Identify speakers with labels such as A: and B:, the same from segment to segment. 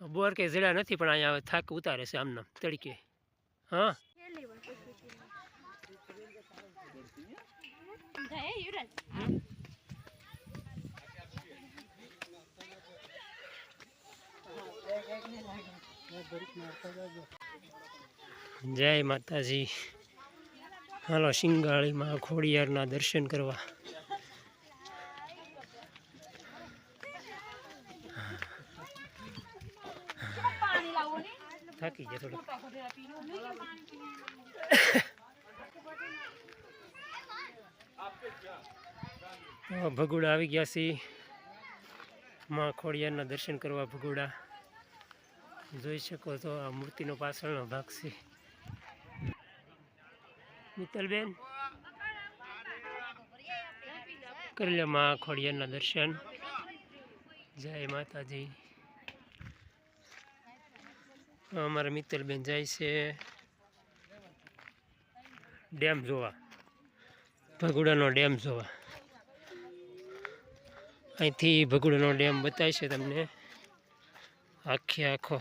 A: બોર કે જડ્યા નથી, પણ અહીંયા હવે થાક ઉતારે છે આમનામ તડકે. હા? જય માતાજી. હાલો, શિંગાળીમાં ખોડિયારના દર્શન કરવા. થાકી ગયા થોડું. ભગુડા આવી ગયા છીએ માં ખોડિયારના દર્શન કરવા ભગુડા. જોઈ શકો તો આ મૂર્તિનો પાછળનો ભાગ છે. મિત્તલબેન. કરી લે માં ખોડિયારના દર્શન. જય માતાજી. અમારા મિત્તલબેન જાય છે ડેમ જોવા. ભગુડાનો ડેમ જોવા. અહીંથી ભગુડાનો ડેમ બતાવશે તમને. આખે આખો.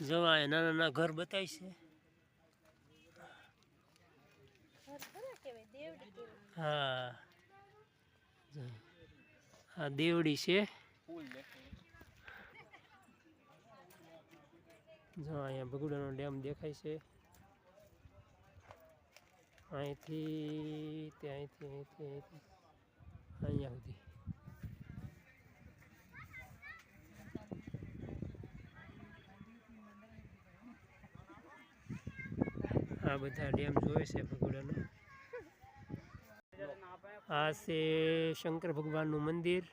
A: જોવા એ નાના નાના ઘર બતાય છે. હા. આ દેવડી છે. જો અહીંયા ભગુડાનો ડેમ દેખાય છે. અહીંથી તે અહીંથી અહીંથી, અહીંયા સુધી. આ બધા ડેમ જોવે છે ભગુડાનો. આ છે શંકર ભગવાનનું મંદિર.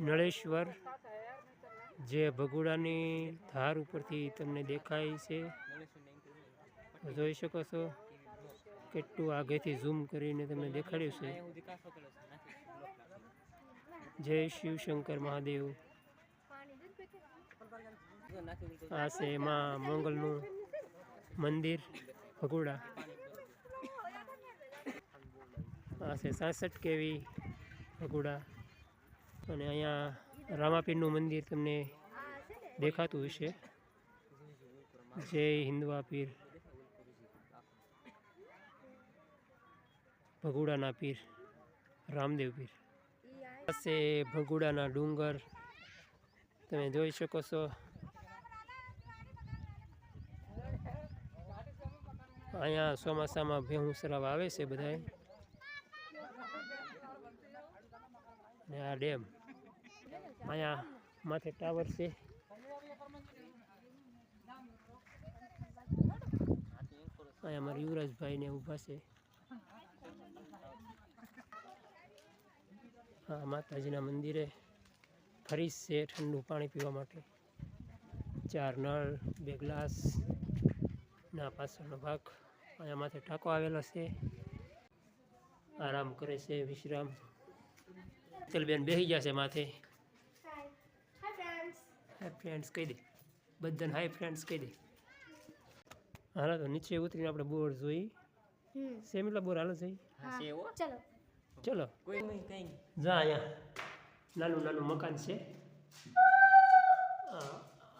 A: નળેશ્વર. જે ભગુડાની ધાર ઉપરથી તમને દેખાય છે. જોઈ શકો છો કેટલું આગેથી ઝૂમ કરીને તમને દેખાડ્યું છે. જય શિવ શંકર મહાદેવ. આ છે એમાં મંગલનું મંદિર, ભગુડા. આ છે સાસઠ કેવી ભગુડા. અને અહીંયા રામાપીરનું મંદિર તમને દેખાતું હશે. જય હિન્દવા પીર ભગુડાના પીર, રામદેવ પીર. પાસે ભગુડાના ડુંગર, તમે જોઈ શકો છો. અહીંયા ચોમાસામાં ભેહું સરાવ આવે છે બધાએ ને આ ડેમ. અહીંયા માથે ટાવર છે. અહીંયા અમારા યુવરાજભાઈ ને ઊભા છે. હા, માતાજીના મંદિરે ફરીશ છે ઠંડુ પાણી પીવા માટે. ચાર નળ, બે ગ્લાસ, ના પાછળનો ભાગ. અહીંયા માથે ટાંકો આવેલો છે. આરામ કરે છે, વિશ્રામ. ચલબેન બેસી છે માથે. હાય ફ્રેન્ડ્સ કહી દે. બધાને હાય ફ્રેન્ડ્સ કહી દે. હાલો તો નીચે ઉતરીને આપણે બોર જોઈ. સેમિલા બોર હાલો જઈ
B: ચલો.
A: ચલો. જા અહીંયા. નાનું નાનું મકાન છે.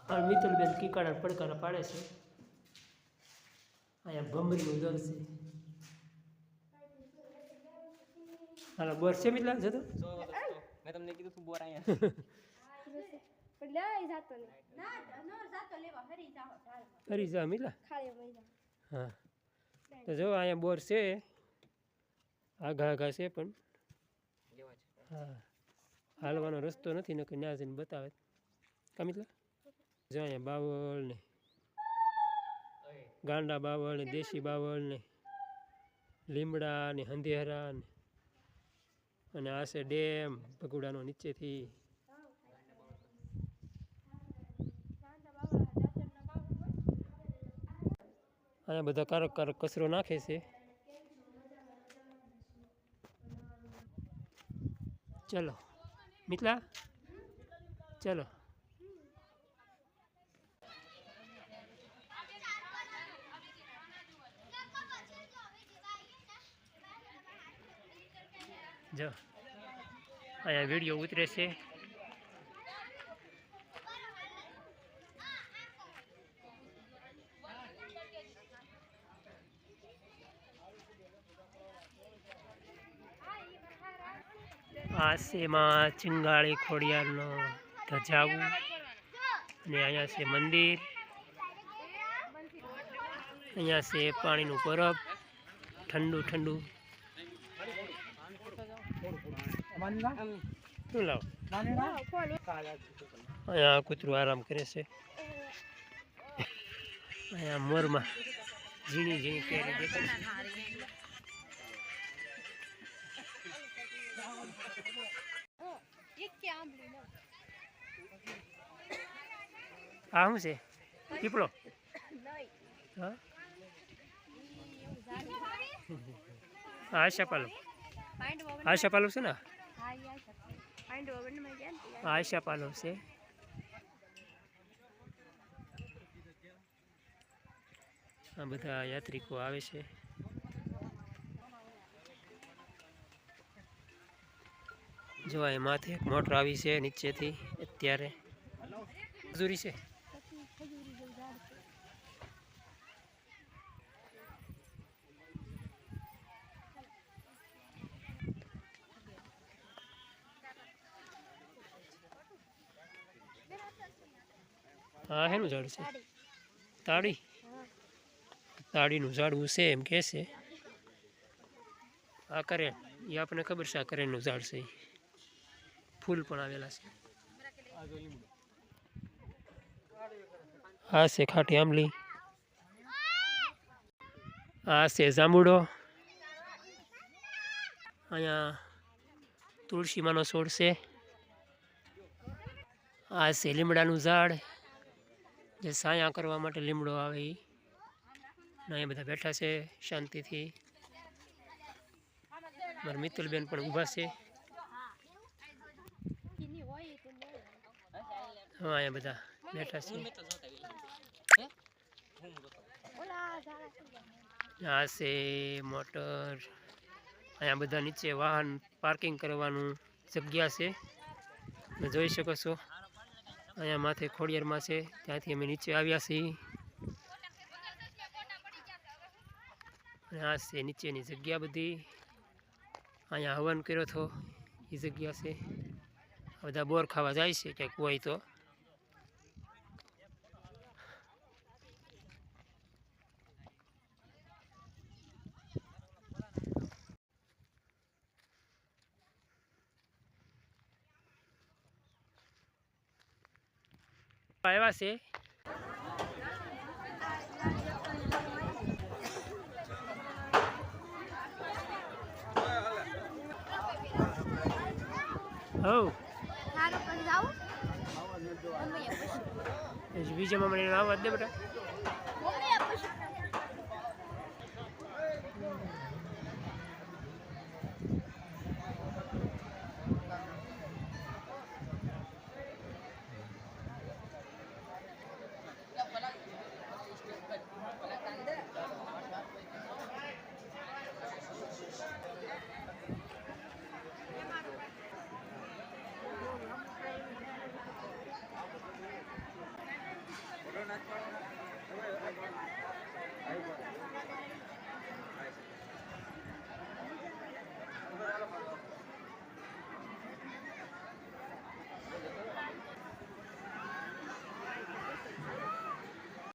A: આ બેન કીકાડા પડકારા પાડે છે. અહીંયા ભમરીનું દર છે. હાલો બોર છે મિતલા જતો
C: મેં તમને કીધું તું બોર અહીંયા.
B: પણ લઈ જાતો નહીં ના નો જાતો લેવા ફરી જાઓ ચાલ
A: જા
B: ખાલી વઈ
A: હા તો જો અહીંયા બોર છે આઘા આઘા છે પણ હા હાલવાનો રસ્તો નથી નકર ત્યાં જઈને બતાવે કામિતલા જો અહીંયા બાવળ ને ગાંડા બાવળ ને દેશી બાવળ ને લીમડા ને હંધેરા ને અને આ છે ડેમ ભગુડાનો નીચેથી અહીંયા બધા કારક કચરો નાખે છે. ચલો. મિતલા? ચલો. જો. અહીંયા વીડિયો ઉતરે છે. આ છે ચિંગાળી ખોડિયારનો ધજાવું. અને અહીંયા છે મંદિર. અહીંયા છે પાણીનું પરબ ઠંડુ ઠંડુ. શું લાવો? અહીંયા કૂતરું આરામ કરે છે. અહીંયા મોરમાં ઝીણી ઝીણી કેરી દેખાય આ શું છે પીપળો હા આ આશા પાલો આશા પાલો છે ને આ આશા પાલો છે આ બધા યાત્રિકો આવે છે. જો અહીં માથે એક મોટર આવી છે નીચેથી, અત્યારે. મજૂરી છે. હા, હેનું ઝાડ છે. તાળી? તાળીનું ઝાડવું છે એમ કહે છે. આ કરે એ આપણને ખબર છે આ કરેણનું ઝાડ છે. ફૂલ પણ આવેલા છે. આ છે ખાટી આંબલી. આ છે જાંબુડો. અહીંયા તુલસીમાંનો છોડ છે. આ છે લીમડાનું ઝાડ. જે સાયા કરવા માટે લીમડો આવે એ અહીંયા બધા બેઠા છે શાંતિથી. મારા મિત્રબેન પણ ઊભા છે. હા, અહીંયા બધા બેઠા છે. આ છે મોટર. અહીંયા બધા નીચે વાહન પાર્કિંગ કરવાનું જગ્યા છે. જોઈ શકો છો. અહીંયા માથે ખોડિયારમાં છે. ત્યાંથી અમે નીચે આવ્યા છીએ. અને આ છે નીચેની જગ્યા બધી. અહીંયા હવન કર્યો હતો એ જગ્યા છે. બધા બોર ખાવા જાય છે ક્યાંક હોય તો. આવ્યા છે. બીજા બીજામાં મને આવવા જ દે બેટા.